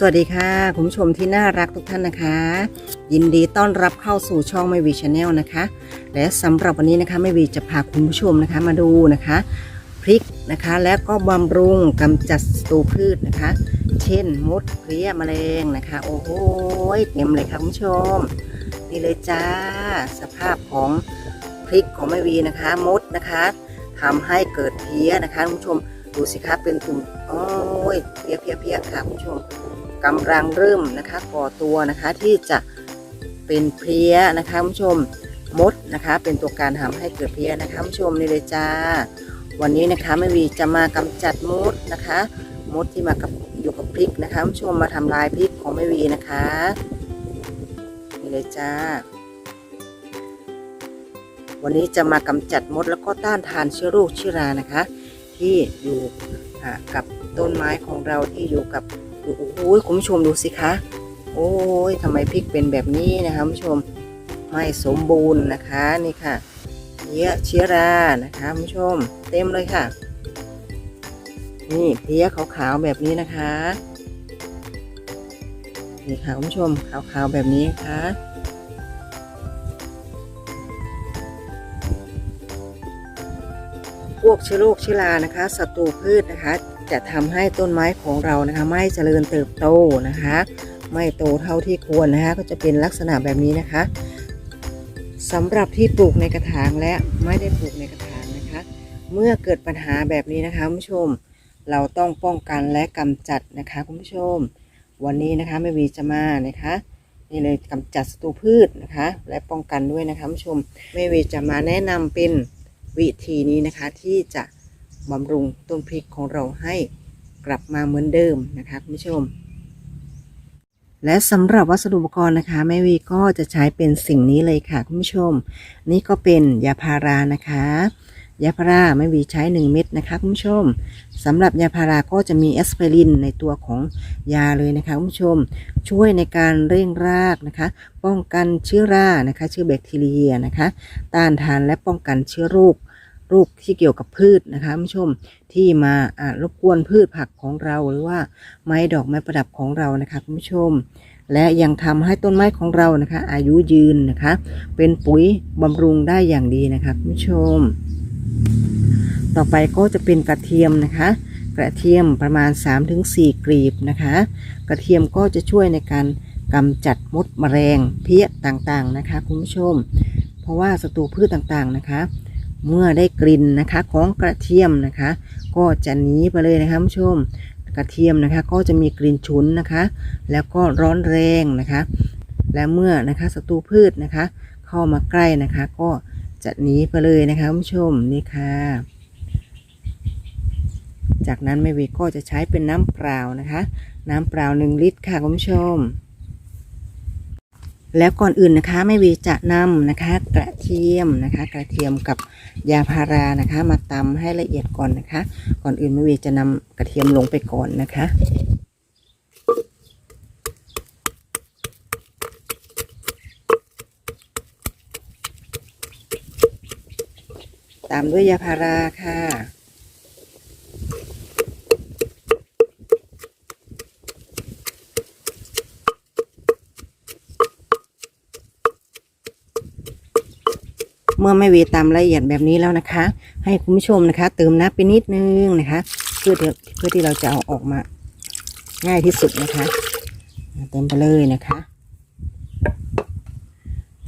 สวัสดีค่ะคุณผู้ชมที่น่ารักทุกท่านนะคะ ยินดีต้อนรับเข้าสู่ช่องไม่วีชาแนลนะคะ และสำหรับวันนี้นะคะไม่วีจะพาคุณผู้ชมนะคะมาดูนะคะ พริกนะคะและก็บำรุงกำจัดศัตรูพืชนะคะ เช่นมดเพลี้ยแมลงนะคะ โอ้โหเต็มเลยค่ะคุณผู้ชม นี่เลยจ้าสภาพของพริกของแม่วีนะคะมดนะคะทำให้เกิดเพลี้ยนะคะคุณผู้ชมดูสิคะเป็นตุ่มโอ้ยเพี้ยเพี้ยเพี้ยค่ะคุณผู้ชม กำลังเริ่มนะคะก่อตัวนะคะที่จะเป็นเพลี้ยนะคะคุณผู้ชมมดนะคะเป็นตัวการทำให้เกิดเพลี้ยนะคะคุณผู้ชมนี่เลยจ้า วันนี้นะคะแม่วีจะมากำจัดมดนะคะ มดที่มากับอยู่กับพริกนะคะคุณผู้ชมมาทำลายพริกของแม่วีนะคะนี่เลยจ้า วันนี้จะมากำจัดมดแล้วก็ต้านทานเชื้อโรคเชื้อรานะคะ ที่อยู่กับต้นไม้ของเราที่อยู่กับ โอ้โหคุณผู้ชมดูสิคะ โอ้ยทำไมพริกเป็นแบบนี้นะคะคุณผู้ชมไม่สมบูรณ์นะคะนี่ค่ะเพี้ยเชื้อรานะคะคุณผู้ชม เต็มเลยค่ะ นี่เพี้ยขาวๆแบบนี้นะคะนี่ค่ะคุณผู้ชมขาวๆแบบนี้นะคะพวกเชื้อโรคเชื้อรานะคะศัตรูพืชนะคะ จะทำให้ต้นไม้ของเรานะคะ ไม่เจริญเติบโตนะคะ ไม่โตเท่าที่ควรนะคะ ก็จะเป็นลักษณะแบบนี้นะคะสำหรับที่ปลูกในกระถางและไม่ได้ปลูกในกระถางนะคะ เมื่อเกิดปัญหาแบบนี้นะคะคุณผู้ชม เราต้องป้องกันและกำจัดนะคะคุณผู้ชม วันนี้นะคะแม่วีจะมานะคะนี่เลยกำจัดศัตรูพืชนะคะ และป้องกันด้วยนะคะคุณผู้ชมแม่วีจะมาแนะนำเป็นวิธีนี้นะคะที่จะ บำรุงต้นพริกของเราให้กลับมาเหมือนเดิมนะคะคุณผู้ชม และสำหรับวัสดุอุปกรณ์นะคะแม่วีก็จะใช้เป็นสิ่งนี้เลยค่ะคุณผู้ชม นี่ก็เป็นยาพารานะคะยาพาราแม่วีใช้ 1 เม็ดนะคะคุณผู้ชมสำหรับยาพาราก็จะมีแอสไพรินในตัวของยาเลยนะคะคุณผู้ชม ช่วยในการเร่งรากนะคะ ป้องกันเชื้อรานะคะ เชื้อแบคทีเรียนะคะ ต้านทานและป้องกันเชื้อโรค รคที่เกี่ยวกับพืชนะคะคุณผู้ชมที่มารบกวนพืชผักของเราหรือว่าไม้ดอกไม้ประดับของเรานะคะคุณผู้ชม และยังทำให้ต้นไม้ของเรานะคะ อายุยืนนะคะ เป็นปุ๋ยบำรุงได้อย่างดีนะคะคุณผู้ชม ต่อไปก็จะเป็นกระเทียมนะคะกระเทียมประมาณ 3-4 กลีบนะคะ กระเทียมก็จะช่วยในการกำจัดมดแมลงเพี้ยต่างๆนะคะ คุณผู้ชม เพราะว่าศัตรูพืชต่างๆนะคะ เมื่อได้กลิ่นนะคะของกระเทียมนะคะ ก็จะหนีไปเลยนะคะคุณผู้ชมกระเทียมนะคะ ก็จะมีกลิ่นฉุนนะคะ แล้วก็ร้อนแรงนะคะ และเมื่อนะคะศัตรูพืชนะคะ เข้ามาใกล้นะคะ ก็จะหนีไปเลยนะคะคุณผู้ชมนี่ค่ะจากนั้นแม่วีก็จะใช้เป็นน้ำเปล่านะคะ น้ำเปล่าหนึ่งลิตรค่ะคุณผู้ชม แล้วก่อนอื่นนะคะแม่วีจะนำนะคะ กระเทียมนะคะ กระเทียมกับยาพารานะคะ มาตำให้ละเอียดก่อนนะคะ ก่อนอื่นแม่วีจะนำกระเทียมลงไปก่อนนะคะตามด้วยยาพาราค่ะ เมื่อไม่เวตามละเอียดแบบนี้แล้วนะคะ ให้คุณผู้ชมนะคะ เติมน้ำไปนิดนึงนะคะ เพื่อเพื่อที่เราจะเอาออกมา ง่ายที่สุดนะคะเติมไปเลยนะคะ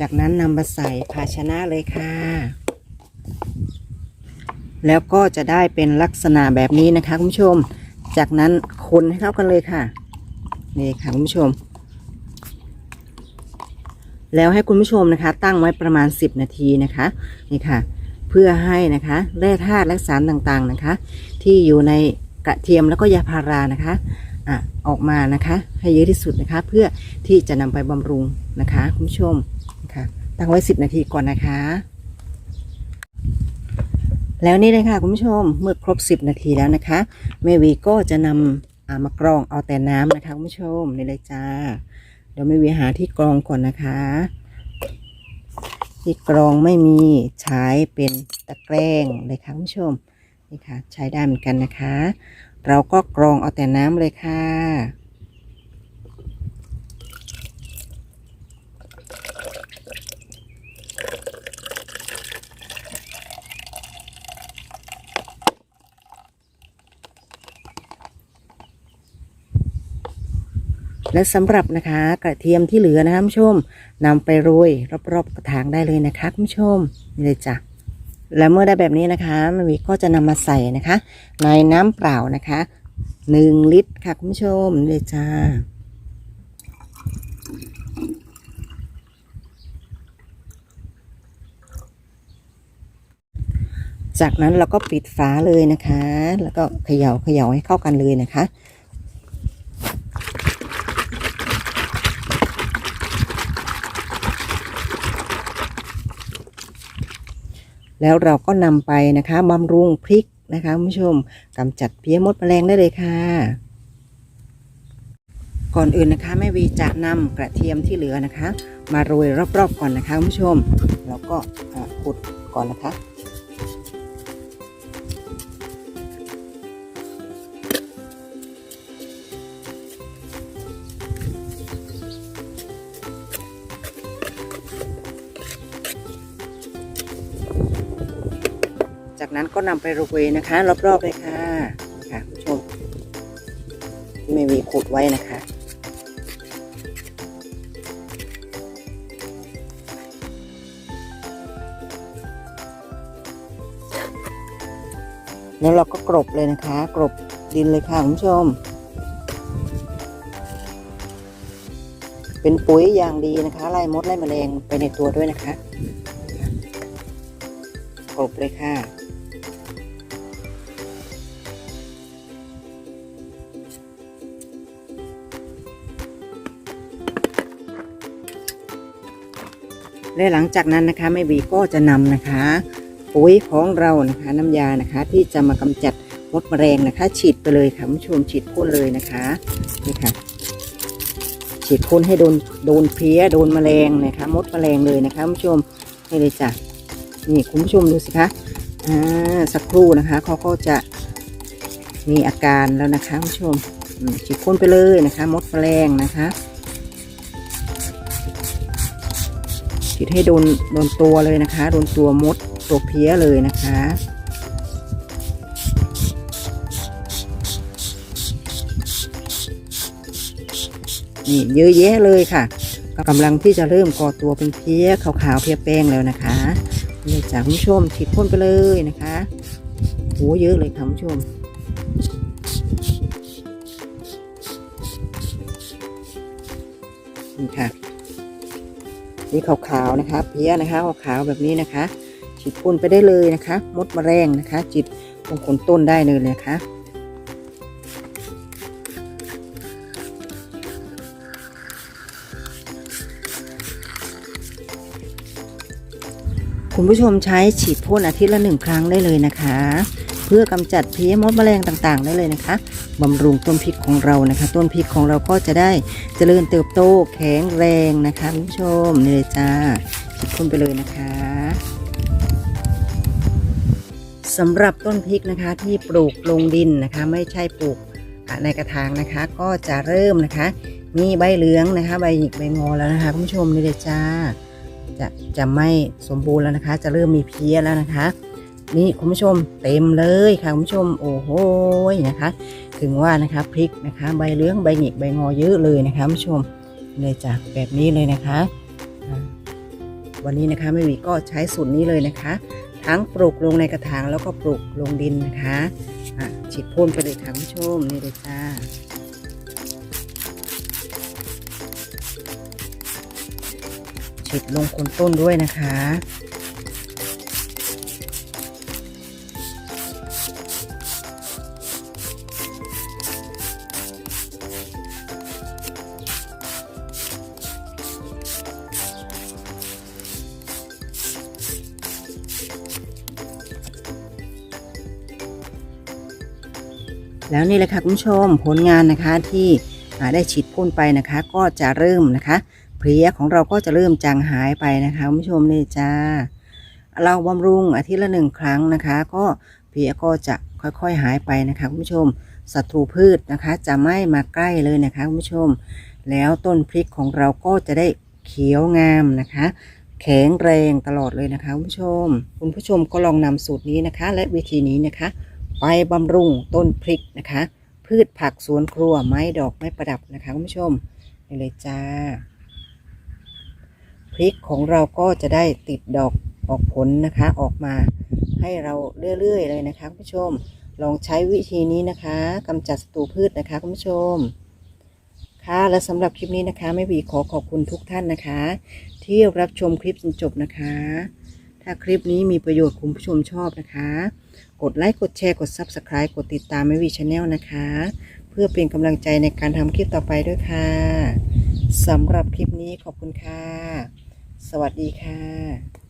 จากนั้นนำมาใส่ภาชนะเลยค่ะแล้วก็จะได้เป็นลักษณะแบบนี้นะคะคุณผู้ชม จากนั้นคนให้เข้ากันเลยค่ะ นี่ค่ะคุณผู้ชม แล้วให้คุณผู้ชมนะคะ ตั้งไว้ประมาณ 10 นาทีนะคะนี่ค่ะ เพื่อให้นะคะแร่ธาตุและสารต่างๆนะคะ ที่อยู่ในกระเทียมแล้วก็ยาพารานะคะอะออกมานะคะ ให้เยอะที่สุดนะคะ เพื่อที่จะนำไปบำรุงนะคะ คุณผู้ชมนะคะตั้งไว้ 10 นาทีก่อนนะคะ แล้วนี่เลยค่ะคุณผู้ชมเมื่อครบ 10 นาทีแล้วนะคะเมวีก็จะนำอามากรองเอาแต่น้ำนะคะคุณผู้ชมนี่เลยจ้า ดี๋ยวไม่วิหาที่กรองก่อนนะคะ ที่กรองไม่มีใช้เป็นตะแกรงเลยค่ะคุณผู้ชมนี่ค่ะ ใช้ได้เหมือนกันนะคะ เราก็กรองเอาแต่น้ำเลยค่ะ และสำหรับนะคะกระเทียมที่เหลือนะคะคุณผู้ชมนำไปโรยรอบๆกระถางได้เลยนะคะคุณผู้ชมนี่เลยจ้ะและเมื่อได้แบบนี้นะคะม่หวีก็จะนำมาใส่นะคะ ในน้ำเปล่านะคะหนึ่งลิตรค่ะคุณผู้ชมนี่เลยจ้าจากนั้นเราก็ปิดฝาเลยนะคะ แล้วก็เขย่าเขย่าให้เข้ากันเลยนะคะ แล้วเราก็นำไปนะคะบำรุงพริกนะคะคุณผู้ชมกำจัดเพี้ยมดแมลงได้เลยค่ะ ก่อนอื่นนะคะแม่วีจะนำกระเทียมที่เหลือนะคะ มาโรยรอบๆก่อนนะคะคุณผู้ชม แล้วก็ขุดก่อนนะคะ จากนั้นก็นำไปโรยนะคะ รอบๆเลยค่ะค่ะคุณผู้ชมที่ไม่มีขุดไว้นะคะแล้วเราก็กรบเลยนะคะ กรบดินเลยค่ะคุณผู้ชม เป็นปุ๋ยอย่างดีนะคะไล่มดไล่แมลงไปในตัวด้วยนะคะ กรบเลยค่ะ และหลังจากนั้นนะคะแม่บีก็จะนำนะคะปุ๋ยของเรานะคะน้ำยานะคะที่จะมากำจัดมดแมลงนะคะ ฉีดไปเลยค่ะผู้ชมฉีดพ่นเลยนะคะนี่ค่ะ ฉีดพ่นให้โดนโดนเพี้ยโดนแมลงนะคะ มดแมลงเลยนะคะผู้ชมนี่เลยจ้ะนี่คุณผู้ชมดูสิคะอ่าสักครู่นะคะเขาก็จะมีอาการแล้วนะคะผู้ชมฉีดพ่นไปเลยนะคะ มดแมลงนะคะ ฉีดให้โดนโดนตัวเลยนะคะ โดนตัวมดตัวเพี้ยเลยนะคะนี่เยอะแยะเลยค่ะก็กำลังที่จะเริ่มก่อตัวเป็นเพี้ยขาวๆเพี้ยแป้งแล้วนะคะนี่จากคุณผู้ชมฉีดพ่นไปเลยนะคะโหเยอะเลยค่ะคุณผู้ชมนี่ค่ะ นี่ขาวๆนะคะเพี้ยนะคะขาวๆแบบนี้นะคะ ฉีดพ่นไปได้เลยนะคะ มดมแมลงนะคะฉีดตรงโคนต้นได้เลยนะคะคุณผู้ชมใช้ฉีดพ่นอาทิตย์ละหนึ่งครั้งได้เลยนะคะ เพื่อกำจัดเพี้ยมดแมลงต่างๆ ได้เลยนะคะบำรุงต้นพริกของเรานะคะ ต้นพริกของเราก็จะได้เจริญเติบโตแข็งแรงนะคะคุณผู้ชมนี่เลยจ้าฉีดพ่นไปเลยนะคะสำหรับต้นพริกนะคะที่ปลูกลงดินนะคะ ไม่ใช่ปลูกในกระถางนะคะ ก็จะเริ่มนะคะ มีใบเหลืองนะคะ ใบหยิกใบงอแล้วนะคะคุณผู้ชมนี่เลยจ้าจะจะไม่สมบูรณ์แล้วนะคะ จะเริ่มมีเพี้ยแล้วนะคะ นี่คุณผู้ชมเต็มเลยค่ะคุณผู้ชมโอ้โหนะคะ ถึงว่านะคะพริกนะคะ ใบเลื้องใบหงิกใบงอเยอะเลยนะคะคุณผู้ชมเลยจ้ะแบบนี้เลยนะคะ วันนี้นะคะไม่มีก็ใช้สูตรนี้เลยนะคะ ทั้งปลูกลงในกระถางแล้วก็ปลูกลงดินนะคะอะฉีดพ่นไปเลยค่ะคุณผู้ชมนี่เลยจ้าฉีดลงคนต้นด้วยนะคะ แล้วนี่เลยค่ะคุณผู้ชมผลงานนะคะที่ได้ฉีดพ่นไปนะคะ ก็จะเริ่มนะคะ เพลี้ยของเราก็จะเริ่มจางหายไปนะคะคุณผู้ชมนี่จ้าเราบำรุงอาทิตย์ละหนึ่งครั้งนะคะ ก็เพลี้ยก็จะค่อยๆหายไปนะคะคุณผู้ชมศัตรูพืชนะคะ จะไม่มาใกล้เลยนะคะคุณผู้ชม แล้วต้นพริกของเราก็จะได้เขียวงามนะคะ แข็งแรงตลอดเลยนะคะคุณผู้ชม คุณผู้ชมก็ลองนำสูตรนี้นะคะ และวิธีนี้นะคะ ไปบำรุงต้นพริกนะคะ พืชผักสวนครัวไม้ดอกไม้ประดับนะคะคุณผู้ชมนี่เลยจ้า พริกของเราก็จะได้ติดดอกออกผลนะคะออกมาให้เราเรื่อยๆเลยนะคะคุณผู้ชม ลองใช้วิธีนี้นะคะกำจัดศัตรูพืชนะคะคุณผู้ชมค่ะและสำหรับคลิปนี้นะคะแม่บีขอขอบคุณทุกท่านนะคะ ที่รับชมคลิปจนจบนะคะ ถ้าคลิปนี้มีประโยชน์คุณผู้ชมชอบนะคะ กดไลค์ กดแชร์ กด Subscribe กดติดตามแม่วีชาแนลนะคะ เพื่อเป็นกำลังใจในการทำคลิปต่อไปด้วยค่ะสำหรับคลิปนี้ขอบคุณค่ะ สวัสดีค่ะ